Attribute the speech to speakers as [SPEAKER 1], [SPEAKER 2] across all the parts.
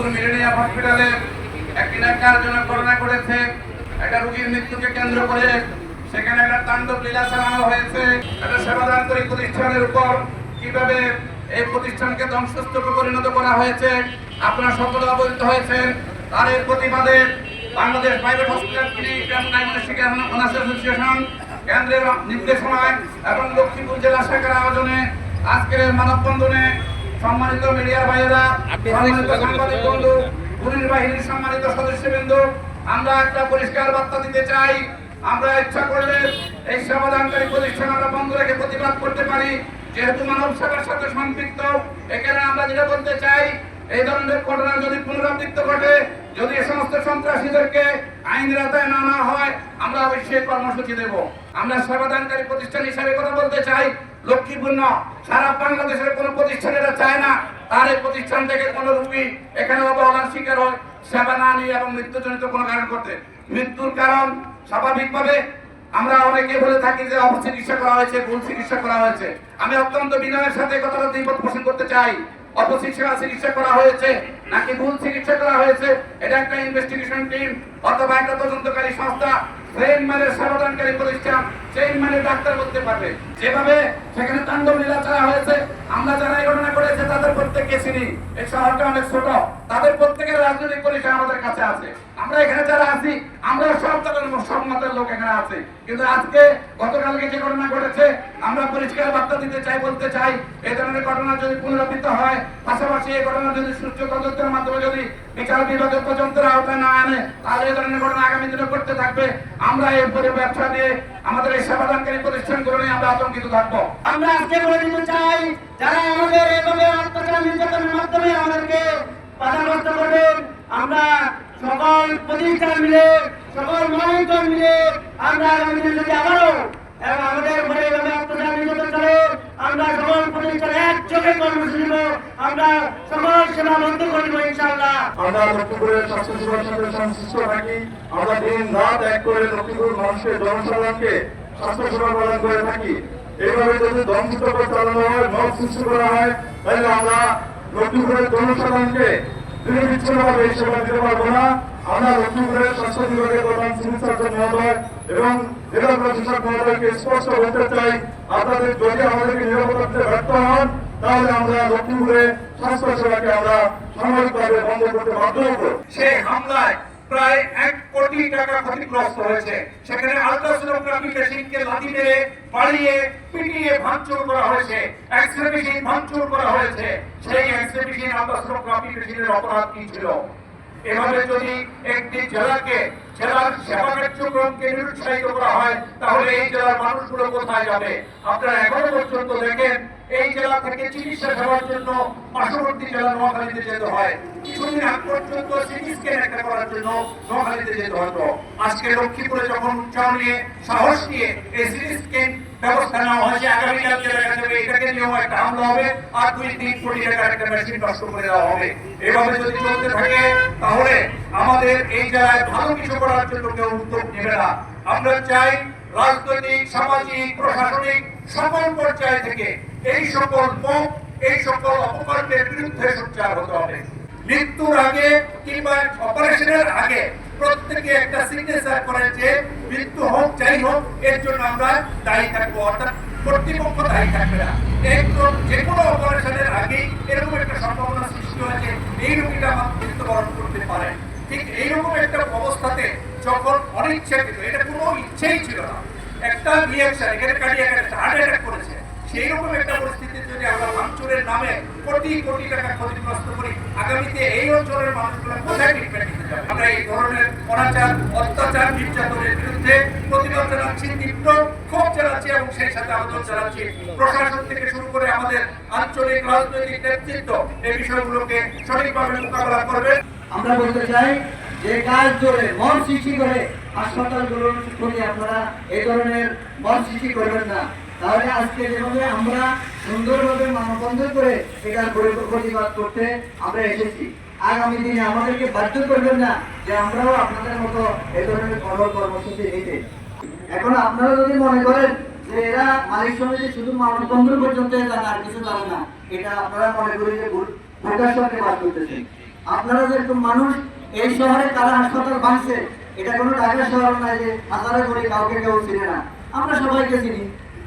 [SPEAKER 1] Rangpur Millennia হসপিটালে একটি ন্যাক্কারজনক ঘটনা ঘটেছে একটা রোগীর মৃত্যুকে কেন্দ্র করে সেখানে একটা তাণ্ডব লীলা চালানো হয়েছে। একটা সেবাদানকারী প্রতিষ্ঠানের উপর কীভাবে এই প্রতিষ্ঠানকে ধ্বংসস্তূপে পরিণত করা হয়েছে, আপনারা সকলে অবহিত হয়েছেন। তার এর প্রতিবাদে Bangladesh private hospital clinic diagnostic owners association কেন্দ্রের নির্দেশনায় এবং লক্ষ্মীপুর জেলা শাখার আয়োজনে আজকের এই মানববন্ধনে সম্মানিত মিডিয়া ভাইয়েরা সম্মানিত সাংবাদিক বন্ধু পুলিশ বাহিনীর সম্মানিত সদস্যবৃন্দ আমরা একটা পরিষ্কার বার্তা দিতে চাই। আমরা ইচ্ছা করলে এই সমাধানকারী প্রতিষ্ঠান আমরা বন্ধ রেখে প্রতিবাদ করতে পারি। যেহেতু মানব সেবার সাথে সম্পৃক্ত এখানে আমরা যেটা বলতে চাই এই ধরনের ঘটনা যদি পুনরাবৃত্তি ঘটে যদি এ সমস্ত সন্ত্রাসীদেরকে আইনের আওতায় না হয় আমরা অবশ্যই কর্মসূচি দেব। আমরা সেবাদানকারী প্রতিষ্ঠান হিসাবে কথা বলতে চাই। লক্ষ্মীপূর্ণ, সারা বাংলাদেশের কোনো প্রতিষ্ঠান এটা চায় না। তার এই প্রতিষ্ঠান থেকে কোনো রুগী এখানে অবহেলার শিকার হয়, সেবা না নিয়ে এবং মৃত্যুজনিত কোনো কারণ করতে। মৃত্যুর কারণ স্বাভাবিকভাবে আমরা অনেকে বলে থাকি যে অপচিকিৎসা করা হয়েছে, ভুল চিকিৎসা করা হয়েছে। আমি অত্যন্ত বিনয়ের সাথে কথাটা দ্বিমত পোষণ করতে চাই। অপচিকিৎসা চিকিৎসা করা হয়েছে নাকি ভুল চিকিৎসা করা হয়েছে? এটা একটা ইনভেস্টিগেশন টিম অথবা একটা তদন্তকারী সংস্থা। মানে সমাধানকারী প্রতিষ্ঠান মানে ডাক্তার বলতে পারবে। যেভাবে সেখানে তাণ্ডব চালা হয়েছে, আমরা যারা এই ঘটনা করেছে তাদের প্রত্যেককে চিনি। এই শহরটা অনেক ছোট, তাদের প্রত্যেকের রাজনৈতিক পরিচয় আমাদের কাছে আছে। আমরা এখানে যারা আছি আমরা সব তাদের সব মতের লোক এখানে আছে। কিন্তু আজকে গতকালকে যে ঘটনা ঘটেছে, আমরা পরিষ্কার বার্তা দিতে চাই, বলতে চাই, এই ধরনের ঘটনা যদি পুনরাবৃত্ত হয়, পাশাপাশি এই ঘটনা যদি সূর্য তদন্তের মাধ্যমে যদি বিচার বিভাগের পর্যন্তের আওতায় না আনে, তাহলে এই ধরনের ঘটনা আগামী দিনে করতে থাকবে। আমরা এরপরে ব্যবসা দিয়ে আমাদের এই সেবাদানকারী প্রতিষ্ঠানগুলো নিয়ে আমরা আতঙ্কিত থাকব।
[SPEAKER 2] আমরা আজকে বলে দিতে চাই, যারা আমাদের এভাবে অত্যাচার নির্যাতনের মাধ্যমে আমাদেরকে বাধাগ্রস্ত করবেন, আমরা সকল প্রতিষ্ঠান মিলে সকল মনিটর মিলে আমরা আগামী দিনে যদি আবারও এবং আমাদের ঘরে করে আমরা সকল প্রতিষ্ঠান একযোগে কর্মসূচি নেব আমরা সকল সেবা বন্ধ করে দেবো ইনশাআল্লাহ।
[SPEAKER 3] আমরা লক্ষ্মীপুরের স্বাস্থ্য সাথে সংশ্লিষ্ট থাকি। আমরা দিন রাত এক করে লক্ষ্মীপুর মানুষের জনসাধারণকে স্বাস্থ্য সেবা প্রদান করে থাকি। এইভাবে যদি ধ্বংসস্তূপ চালানো হয় মত সৃষ্টি করা হয়, তাহলে আমরা লক্ষ্মীপুরের জনসাধারণকে নিরবিচ্ছিন্নভাবে এই সেবা দিতে পারব না। আমরা লক্ষ্মীপুরের স্বাস্থ্য বিভাগের প্রধান চিকিৎসক মহোদয় এবং জেলা প্রশাসক মহোদয়কে স্পষ্ট বলতে চাই, আপনাদের যদি আমাদেরকে নিরাপত্তা ব্যর্থ হন, তাহলে আমরা লক্ষ্মীপুরে স্বাস্থ্য সেবাকে আমরা সাময়িকভাবে বন্ধ করতে বাধ্য হব।
[SPEAKER 1] সেই হামলায় প্রায় এক কোটি টাকা ক্ষতিগ্রস্ত হয়েছে। সেখানে আলট্রাসোনোগ্রাফি মেশিনকে লাঠি মেরে, পালিয়ে, পিটিয়ে ভাঙচুর করা হয়েছে। এক্সরে মেশিন ভাঙচুর করা হয়েছে। সেই এক্সরে মেশিন আলট্রাসোনোগ্রাফি মেশিনের অপরাধ কি ছিল? এভাবে যদি একটি জেলাকে, জেলার নিরুৎসাহিত করা হয়, তাহলে এই জেলার মানুষগুলো কোথায় যাবে? এখনও পর্যন্ত দেখেন, এই জেলা থেকে চিকিৎসা সেবার জন্য পার্শ্ববর্তী জেলা নোয়াখালীতে যেতে হয়। কিছুদিন আগ পর্যন্ত করার জন্য নোয়াখালীতে যেতে হতো। আজকে লক্ষ্মীপুরে যখন উচ্চারণ নিয়ে সাহস নিয়ে এই সিটি ব্যবস্থা নেওয়া হয়েছে আগামীকালকে দেখা যাবে এটাকে নিয়েও একটা হামলা হবে আর দুই তিন কোটি টাকার একটা মেশিন নষ্ট করে দেওয়া হবে এভাবে যদি চলতে থাকে তাহলে আমাদের এই জেলায় ভালো কিছু করার জন্য কেউ উদ্যোগ নেবে না আমরা চাই রাজনৈতিক সামাজিক প্রশাসনিক সকল পর্যায় থেকে এই সকল মুখ এই সকল অপকর্মের বিরুদ্ধে সোচ্চার হতে হবে মৃত্যুর আগে কিংবা অপারেশনের আগে প্রত্যেকে একটা সিগনেচার করে যে মৃত্যু হোক, যাই হোক, এর জন্য আমরা দায়ী থাকব। অর্থাৎ কর্তৃপক্ষ দায়ী থাকবে না। একদম যে কোনো অপারেশনের আগেই এরকম একটা সম্ভাবনা সৃষ্টি হয়েছে, এই রোগীটা মৃত্যুবরণ করতে পারে। ঠিক এইরকম একটা অবস্থাতে যখন অনিচ্ছাকৃত, এটা কোনো ইচ্ছেই ছিল না, একটা রিয়াকশন এখানে কার্ডিয়াক একটা হার্ট অ্যাটাক করেছে। সেই রকম একটা পরিস্থিতিতে যদি আমরা ভাঙচুরের নামে কোটি কোটি টাকা ক্ষতিগ্রস্ত করি। আগামীতে এই অঞ্চলের মানুষগুলো কোথায় ট্রিটমেন্ট নিতে যাবে? আমরা এই ধরনের অনাচার, অত্যাচার, নির্যাতনের বিরুদ্ধে প্রতিবাদ জানাচ্ছি তীব্র ক্ষোভ জানাচ্ছি এবং সেই সাথে আবেদন জানাচ্ছি প্রশাসন থেকে শুরু করে আমাদের আঞ্চলিক রাজনৈতিক নেতৃত্ব এই বিষয়গুলোকে সঠিকভাবে মোকাবেলা করবে।
[SPEAKER 2] আমরা বলতে চাই যে কাজ করে মন সৃষ্টি করে হাসপাতালগুলো করে আপনারা এই ধরনের মন সৃষ্টি করবেন না। তাহলে আজকে যেভাবে আমরা সুন্দরভাবে মানববন্ধন করে এটার প্রতিবাদ করতে আমরা এসেছি। আগামী দিনে আমাদেরকে বাধ্য করবেন না যে আমরাও আপনাদের মতো এই ধরনের কঠোর কর্মসূচি নিতে। এখন আপনারা যদি মনে করেন যে এরা মালিক সমিতি শুধু মানববন্ধন পর্যন্ত জানে আর কিছু জানে না, এটা আপনারা মনে করি যে ভোটার সঙ্গে বাদ করতেছেন। আপনারা যেরকম মানুষ, এই শহরে কারা হাসপাতাল ভাঙছে, এটা কোনো ঢাকা শহর নয় যে হাজারে করে কাউকে কেউ চিনে না। আমরা সবাইকে চিনি।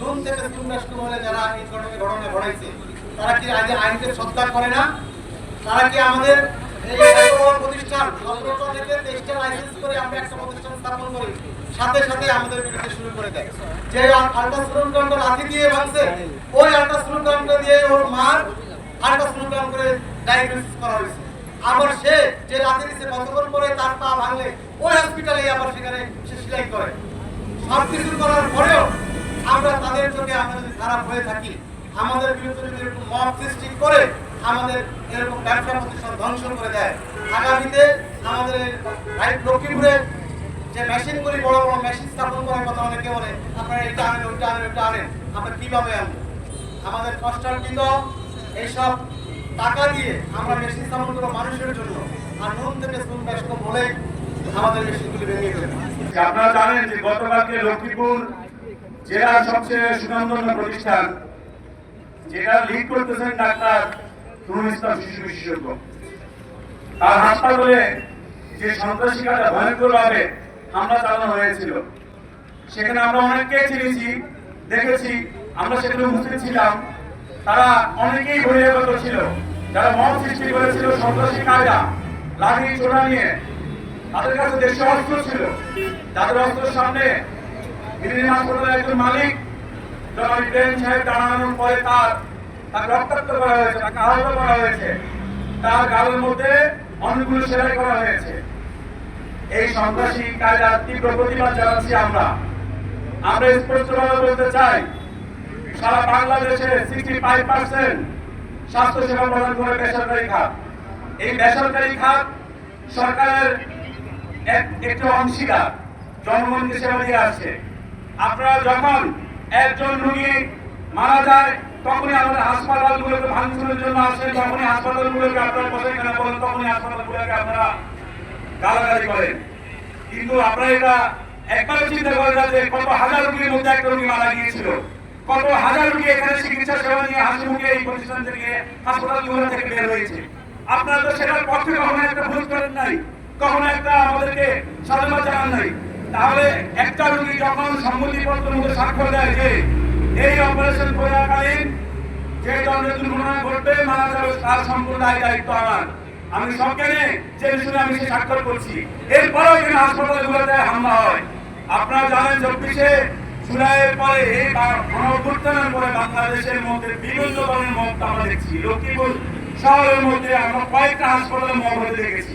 [SPEAKER 4] নুন থেকে চুন্ডাস্ট হলে যারা এই ঘটনা ঘটনা ঘটাইছে, তারা কি আজ আইনকে শ্রদ্ধা করে না? তারা কি আমাদের শুরু আবার সে যে লাঠি দিচ্ছে কতক্ষণ পরে তার পা ভাঙলে, ওই হসপিটালে আবার সেখানে সে সেলাই করে। সব করার পরেও আমরা তাদের চোখে আমরা যদি খারাপ হয়ে থাকি, আমাদের বিরুদ্ধে যদি এরকম মত সৃষ্টি করে, আমাদের এরকম ব্যবসা প্রতিষ্ঠান ধ্বংস করে দেয়। আগামীতে আমাদের লক্ষ্মীপুরে যে মেশিনগুলি, বড় বড় মেশিন স্থাপন করার কথা অনেকে বলে, আপনারা এটা আনেন, ওইটা আনেন ওইটা আনেন, আমরা কীভাবে আনব? আমাদের কষ্টার্জিত এইসব টাকা দিয়ে আমরা মেশিন স্থাপন করব মানুষের জন্য। আর নুন থেকে সুন ব্যস্ত বলে আমাদের মেশিনগুলি ভেঙে দেবে
[SPEAKER 5] আপনারা জানেন যে গতকালকে লক্ষ্মীপুর জেলার সবচেয়ে সুনামধন্য প্রতিষ্ঠান যেটা লিড করতেছেন ডাক্তার নুরুল ইসলাম শিশু বিশেষজ্ঞ। তার হাসপাতালে যে সন্ত্রাসী কাজে ভয়ঙ্কর হামলা চালানো হয়েছিল, সেখানে আমরা অনেককে চিনেছি, দেখেছি, আমরা সেখানে উপস্থিত ছিলাম। তারা অনেকেই বহিরাগত ছিল, যারা মত সৃষ্টি করেছিল সন্ত্রাসী কায়দা, লাঠি ছোড়া নিয়ে। তাদের কাছে দেশে অস্ত্র ছিল, যাদের অস্ত্রের সামনে হাসপাতালের একজন মালিক জনাব ইব্রাহিম সাহেব দাঁড়ানোর পরে তার তাকে রক্তাক্ত করা হয়েছে, তাকে আহত করা হয়েছে। তার গালের মধ্যে অনেকগুলো সেলাই করা হয়েছে। এই সন্ত্রাসী কায়দার তীব্র প্রতিবাদ জানাচ্ছি আমরা। আমরা স্পষ্টভাবে বলতে চাই, সারা বাংলাদেশে সিক্সটি ফাইভ পার্সেন্ট স্বাস্থ্য সেবা প্রদান করে বেসরকারি খাত। এই বেসরকারি খাত সরকারের এক- একটি অংশীদার, জনগণকে সেবা দিয়ে আসছে। আপনারা যখন একজন রুগী মারা যায়, তখনই আমাদের হাসপাতালগুলোকে ভাঙচুরের জন্য আসে যখনই হাসপাতালগুলোকে আপনারা বসে কেনা বলেন? তখনই আপনারা গালাগালি করেন। কিন্তু আপনারা এটা একবারও চিন্তা যে কত হাজার রুগীর মধ্যে একটা রুগী মারা গিয়েছিল। কত হাজার রুগী এখানে চিকিৎসা সেবা নিয়ে হাসি মুখে এই থেকে থেকে বের হয়েছে। আপনারা তো সেটার পক্ষে কখনো একটা ভোট করেন নাই, কখনো একটা আমাদেরকে সাধুবাদ জানান নাই। তাহলে একটা রুগী যখন সম্মতিপত্রের মধ্যে স্বাক্ষর দেয় যে এই অপারেশন করাকালীন যে ধরনের দুর্ঘটনা ঘটবে, মারা যাবে, তার সম্পূর্ণ দায়িত্ব আমার। আমি সরকারে যে শুনে আমি স্বাক্ষর করছি। এরপরেও এখানে হাসপাতালগুলোতে হামলা হয়। আপনারা জানেন, চব্বিশে জুলাইয়ের পরে এই গণঅভ্যুত্থানের পরে বাংলাদেশের মধ্যে বিভিন্ন ধরনের মত আমরা দেখছি। লক্ষ্মীপুর শহরের মধ্যে আমরা কয়েকটা হাসপাতালে মত দেখেছি।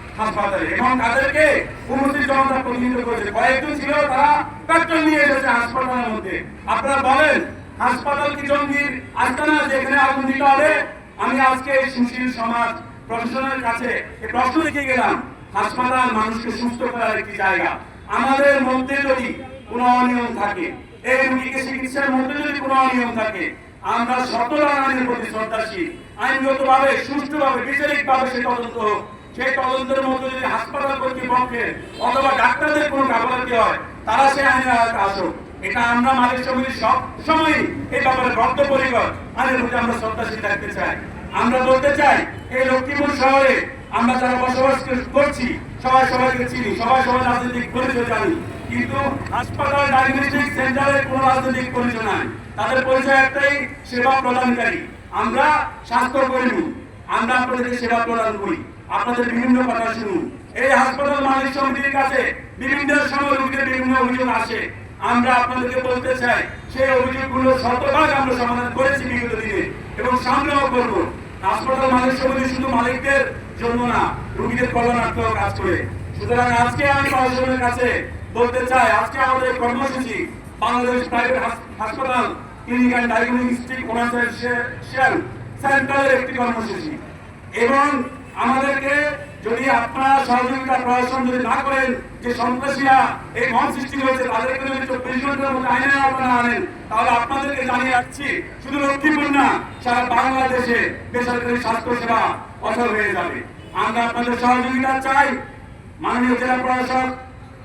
[SPEAKER 5] আমাদের মধ্যে যদি কোনো অনিয়ম থাকে, এই রুগীকে চিকিৎসার মধ্যে যদি কোনো অনিয়ম থাকে, আমরা সতর আইনের প্রতি শ্রদ্ধাশীল। আইনগতভাবে, সুষ্ঠুভাবে, বিচারিকভাবে সে তদন্ত সেই তদন্তের মধ্যে যদি হাসপাতাল কর্তৃপক্ষের অথবা ডাক্তারদের গাফলাতি হয়, তারা সে আইনের আসুক। এটা আমরা সব সময় এই ব্যাপারে বদ্ধপরিকর। আমরা থাকতে চাই। আমরা বলতে চাই, এই লক্ষ্মীপুর শহরে আমরা যারা বসবাস করছি, সবাই সবাইকে চিনি, সবাই সবাই রাজনৈতিক পরিচয় জানি। কিন্তু হাসপাতাল ডায়াগনস্টিক রাজনৈতিক পরিচয় নাই। তাদের পরিচয় একটাই, সেবা প্রদানকারী। আমরা স্বাস্থ্য কর্মী আমরা আপনাদেরকে সেবা প্রদান করি। আপনাদের বিভিন্ন কথা শুনুন। এই হাসপাতাল মালিক সমিতির কাছে বিভিন্ন সময় রোগীদের বিভিন্ন অভিযোগ আসে। আমরা আপনাদেরকে বলতে চাই, সেই অভিযোগগুলো শতভাগ আমরা সমাধান করেছি বিগত দিনে এবং সামনেও করব। হাসপাতাল মালিক সমিতি শুধু মালিকদের জন্য না, রোগীদের কল্যাণার্থেও কাজ করে। সুতরাং আজকে আমি প্রশাসনের কাছে বলতে চাই, আজকে আমাদের কর্মসূচি, বাংলাদেশ প্রাইভেট হাসপাতাল ক্লিনিক অ্যান্ড ডায়াগনস্টিক কমার্শিয়াল সেন্টারের একটি কর্মসূচি। এবং আমাদেরকে যদি আপনারা সহযোগিতা প্রশাসন যদি না করেন যে সন্ত্রাসীরা এই মন সৃষ্টি হয়েছে তাদেরকে যদি চব্বিশ মধ্যে আইনের আপনারা আনেন, তাহলে আপনাদেরকে জানিয়ে রাখছি, শুধু লক্ষ্মীপুর না, সারা বাংলাদেশে বেসরকারি স্বাস্থ্য সেবা অচল হয়ে যাবে। আমরা আপনাদের সহযোগিতা চাই। মাননীয় জেলা প্রশাসক,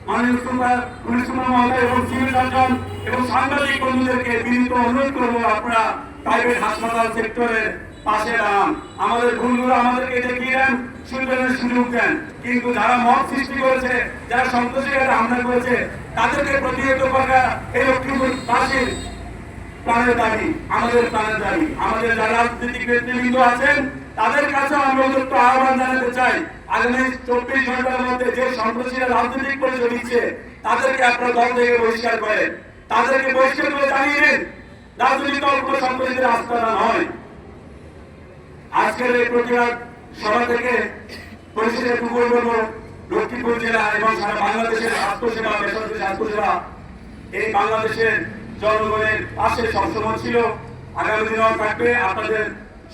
[SPEAKER 5] মাননীয় সুপার মহোদয় এবং সাংবাদিক বন্ধুদেরকে বিনীত অনুরোধ করব আপনারা প্রাইভেট হাসপাতাল সেক্টরের পাশে দাঁড়ান। আমাদের ভুলগুলো আমাদেরকে দেখিয়ে দেন শুনবেনের সুযোগ দেন। কিন্তু যারা মত সৃষ্টি করেছে, যারা সন্ত্রাসীরা হামলা করেছে, তাদেরকে প্রতিহত করা এই লক্ষ্মীপুর বাসীর প্রাণের দাবি, আমাদের প্রাণের দাবি। আমাদের যারা রাজনৈতিক আছেন, তাদের কাছে আহ্বান জানাতে চাই, আগামী চব্বিশ ঘণ্টার মধ্যে যে সন্ত্রাসীরা রাজনৈতিক পরিচয় দিচ্ছে, তাদেরকে আপনারা দল থেকে বহিষ্কার করেন। তাদেরকে বহিষ্কার করে জানিয়ে দিন, রাজনৈতিক দল কোনো সন্ত্রাসীদের আস্থানা নয় আজকের এই প্রতিবাদ সভা থেকে পরিষদে টুকুর বলব লক্ষ্মীপুর জেলা এবং সারা বাংলাদেশের স্বাস্থ্যসেবা বেসরকারি স্বাস্থ্যসেবা এই বাংলাদেশের জনগণের পাশে সবসময় ছিল। আগামী দিনেও থাকবে। আপনাদের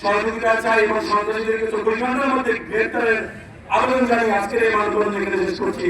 [SPEAKER 5] সহযোগিতা চাই এবং সন্ত্রাসীদেরকে চব্বিশ ঘণ্টার মধ্যে গ্রেপ্তারের আবেদন জানিয়ে আজকের এই মানববন্ধন এখানে শেষ করছি।